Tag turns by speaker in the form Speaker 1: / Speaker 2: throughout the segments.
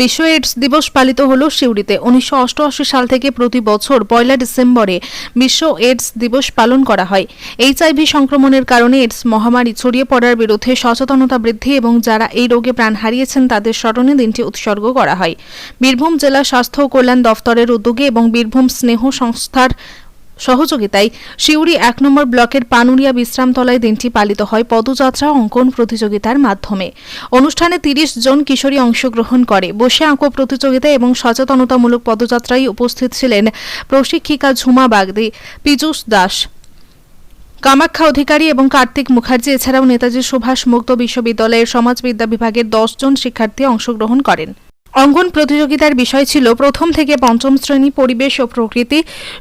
Speaker 1: বিশ্ব এইডস দিবস পালিত হল সিউড়িতে। উনিশশো অষ্টআশি সাল থেকে প্রতি বছর পয়লা ডিসেম্বরে বিশ্ব এইডস দিবস পালন করা হয়। এইচআইভি সংক্রমণের কারণে এইডস মহামারী ছড়িয়ে পড়ার বিরুদ্ধে সচেতনতা বৃদ্ধি এবং যারা এই রোগে প্রাণ হারিয়েছেন তাদের স্মরণে দিনটি উৎসর্গ করা হয়। বীরভূম জেলা স্বাস্থ্য কল্যাণ দফতরের উদ্যোগে এবং বীরভূম স্নেহ সংস্থার সহযোগিতায় সিউড়ি এক নম্বর ব্লকের পানুরিয়া বিশ্রামতলায় দিনটি পালিত হয় পদযাত্রা অঙ্কন প্রতিযোগিতার মাধ্যমে। অনুষ্ঠানে তিরিশ জন কিশোরী অংশগ্রহণ করে। বসে আঁকো প্রতিযোগিতা এবং সচেতনতামূলক পদযাত্রায় উপস্থিত ছিলেন প্রশিক্ষিকা ঝুমা বাগদি, পীযূষ দাস, কামাখ্যা অধিকারী এবং কার্তিক মুখার্জি, এছাড়াও নেতাজি সুভাষ মুক্ত বিশ্ববিদ্যালয়ের সমাজবিদ্যা বিভাগের দশ জন শিক্ষার্থী অংশগ্রহণ করেন। অঙ্কন প্রতিযোগিতার বিষয় ছিল প্রথম থেকে পঞ্চম শ্রেণি পরিবেশ ও প্রকৃতি,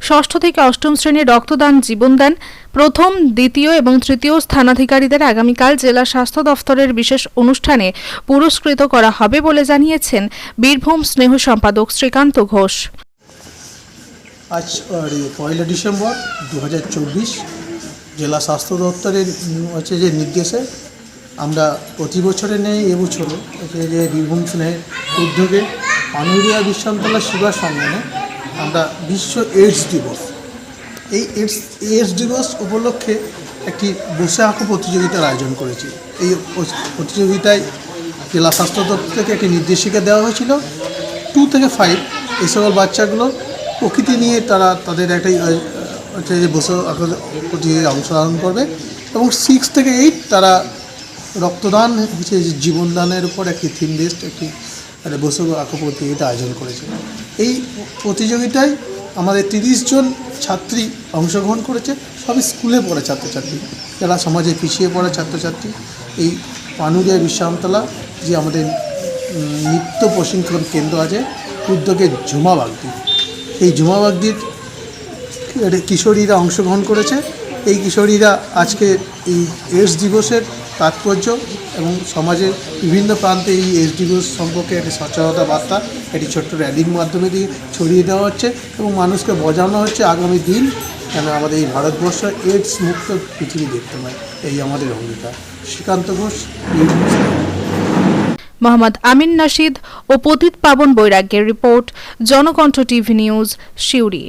Speaker 1: ষষ্ঠ থেকে অষ্টম শ্রেণি রক্তদান, জীবনদান, প্রথম, দ্বিতীয় এবং তৃতীয় স্থানাধিকারীদের আগামীকাল জেলা স্বাস্থ্য দফতরের বিশেষ অনুষ্ঠানে পুরস্কৃত করা হবে বলে জানিয়েছেন বীরভূম স্নেহ সম্পাদক শ্রীকান্ত ঘোষ।
Speaker 2: আজ পয়লা ডিসেম্বর দু জেলা স্বাস্থ্য দপ্তরের হচ্ছে যে নির্দেশে আমরা প্রতি বছরে নেই এবছরও যে বীরভূম স্নেহের উদ্যোগে পানুরিয়া বিশ্রামতলা সেবা সম্মানে আমরা বিশ্ব এইডস দিবস। এই এইডস এইডস দিবস উপলক্ষে একটি বসে আঁকো প্রতিযোগিতার আয়োজন করেছি। এই প্রতিযোগিতায় জেলা স্বাস্থ্য দপ্তর থেকে একটি নির্দেশিকা দেওয়া হয়েছিল। টু থেকে ফাইভ এই সকল বাচ্চাগুলো প্রকৃতি নিয়ে তারা তাদের একটা আহ, হচ্ছে যে বসে আঁকো প্রতিযোগিতায় অংশগ্রহণ করবে এবং সিক্স থেকে এইট তারা রক্তদান হচ্ছে জীবনদানের উপর একটি থিম বেসড একটি, একটা বসে আঁকো প্রতিযোগিতা আয়োজন করেছে। এই প্রতিযোগিতায় আমাদের তিরিশ জন ছাত্রী অংশগ্রহণ করেছে। সবই স্কুলে পড়ে ছাত্রছাত্রী। যারা সমাজে পিছিয়ে পড়া ছাত্রছাত্রী। এই পানুরিয়া বিশ্রামতলা যে আমাদের নৃত্য প্রশিক্ষণ কেন্দ্র আছে, উদ্যোগে ঝুমা বাগদি। এই ঝুমা বাগদির কিশোরীরা অংশগ্রহণ করেছে। এই কিশোরীরা আজকে এই এইডস দিবসের তাৎপর্য এবং সমাজের বিভিন্ন প্রান্তে এই দিবস সম্পর্কে একটি সচেতনতা বার্তা, একটি ছোট্ট র্যালির মাধ্যমে দিয়ে ছড়িয়ে দেওয়া হচ্ছে এবং মানুষকে বোঝানো হচ্ছে আগামী দিন যেন আমাদের এই ভারতবর্ষ এইডস মুক্ত পৃথিবী দেখতে পায়। এই আমাদের অঙ্গীকার। শ্রীকান্ত ঘোষ
Speaker 1: মোহাম্মদ আমিন নাশিদ ও Patit Paban বৈরাগ্যের report, Janakantha TV news, Suri.